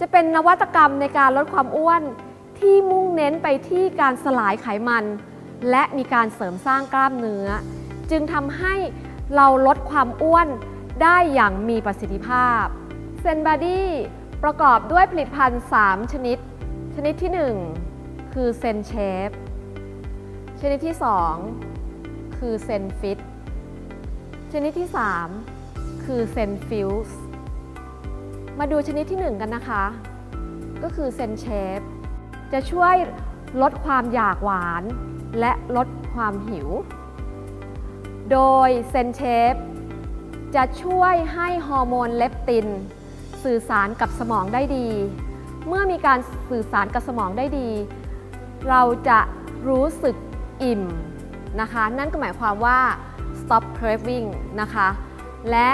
จะเป็นนวัตกรรมในการลดความอ้วน ที่มุ่งเน้นไปที่การสลายไขมัน และมีการเสริมสร้างกล้ามเนื้อ จึงทำให้เราลดความอ้วนได้อย่างมีประสิทธิภาพเซนบ o ดี้ประกอบด้วยผลิตภัณฑ์ 3 ชนิด ชนิดที่ 1 คือเซนเชฟชนิดที่ 2 คือเซนฟิตชนิดที่ 3 คือเซนฟิลส์ มาดูชนิดที่ 1 กันนะคะ ก็คือเซนเชฟ จะช่วยลดความอยากหวาน และลดความหิว โดยเซนเชฟ จะช่วยให้ฮอร์โมนเลปติน สื่อสารกับสมองได้ดี เมื่อมีการสื่อสารกับสมองได้ดี เราจะรู้สึกอิ่มนะคะ นั่นก็หมายความว่า stop craving นะคะ และ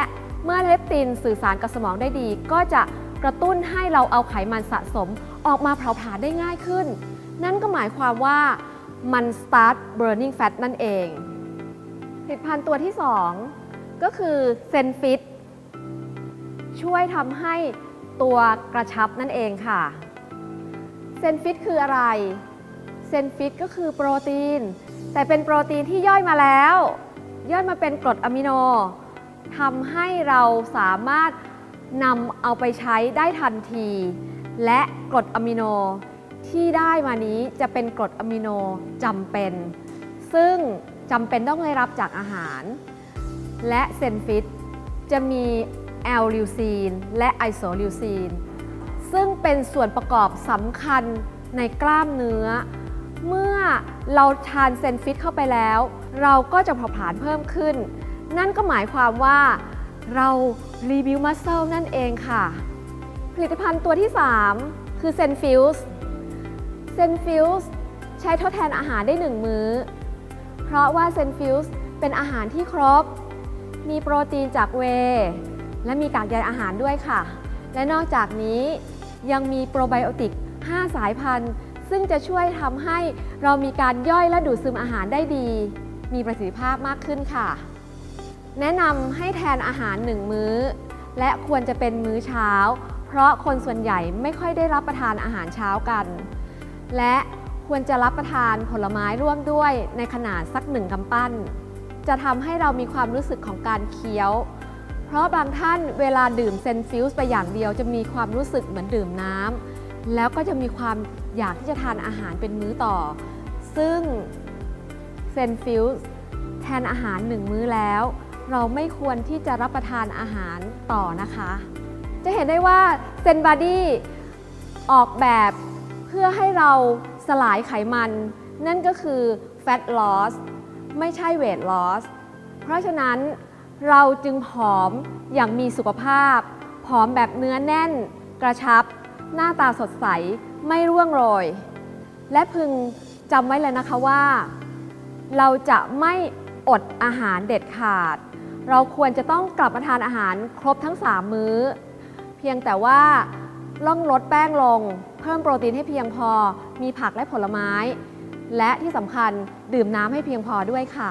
เมื่อเลปตินสื่อสารกับสมองได้ดี ก็จะกระตุ้นให้เราเอาไขมันสะสมออกมาเผาผลาญได้ง่ายขึ้น นั่นก็หมายความว่ามัน start burning fat นั่นเอง ผลิตภัณฑ์ตัวที่ 2 ก็คือเซนฟิตช่วยทำให้ตัวกระชับนั่นเองค่ะเซนฟิตคืออะไรเซนฟิตก็คือโปรตีน แต่เป็นโปรตีนที่ย่อยมาแล้ว ย่อยมาเป็นกรดอะมิโน ทำให้เราสามารถนำเอาไปใช้ได้ทันที และกรดอะมิโนที่ได้มานี้จะเป็นกรดอะมิโนจำเป็น ซึ่งจำเป็นต้องได้รับจากอาหาร และเซนฟิตจะมีแอลลิวซีนและไอโซลิวซีนซึ่งเป็นส่วนประกอบสำคัญในกล้ามเนื้อ เมื่อเราทานเซนฟิตเข้าไปแล้ว เราก็จะเผาผลาญเพิ่มขึ้น นั่นก็หมายความว่าเรารีวิวมัสเซลนั่นเองค่ะ ผลิตภัณฑ์ตัวที่ 3 คือเซนฟิลส์เซนฟิลส์ใช้ทดแทนอาหารได้ 1 มื้อ เพราะว่าเซนฟิลส์เป็นอาหารที่ครบ มีโปรตีนจากเว และมีกากใยอาหารด้วยค่ะ และนอกจากนี้ยังมีโปรไบโอติก 5 สายพันธุ์ ซึ่งจะช่วยทำให้เรามีการย่อยและดูดซึมอาหารได้ดี มีประสิทธิภาพมากขึ้นค่ะ แนะนำให้แทนอาหาร1มื้อ และควรจะเป็นมื้อเช้า เพราะคนส่วนใหญ่ไม่ค่อยได้รับประทานอาหารเช้ากัน และควรจะรับประทานผลไม้ร่วมด้วยในขนาดสักหนึ่งกำปั้น จะทำให้เรามีความรู้สึกของการเคี้ยว เพราะบางท่านเวลาดื่มเซนฟิลส์ไปอย่างเดียวจะมีความรู้สึกเหมือนดื่มน้ำแล้วก็จะมีความอยากที่จะทานอาหารเป็นมื้อต่อ ซึ่งเซนฟิลส์แทนอาหารหนึ่งมื้อแล้ว เราไม่ควรที่จะรับประทานอาหารต่อนะคะ จะเห็นได้ว่าเซนบ o ดี้ออกแบบเพื่อให้เราสลายไขมัน นั่นก็คือ fat loss ไม่ใช่ weight loss เพราะฉะนั้นเราจึงผอมอย่างมีสุขภาพ ผอมแบบเนื้อแน่น กระชับ หน้าตาสดใส ไม่ร่วงโรย และพึงจำไว้เลยนะคะว่า เราจะไม่อดอาหารเด็ดขาด เราควรจะต้องกลับมาทานอาหารครบทั้ง 3 มื้อ เพียงแต่ว่าล่องลดแป้งลง เพิ่มโปรตีนให้เพียงพอ มีผักและผลไม้ และที่สำคัญดื่มน้ำให้เพียงพอด้วยค่ะ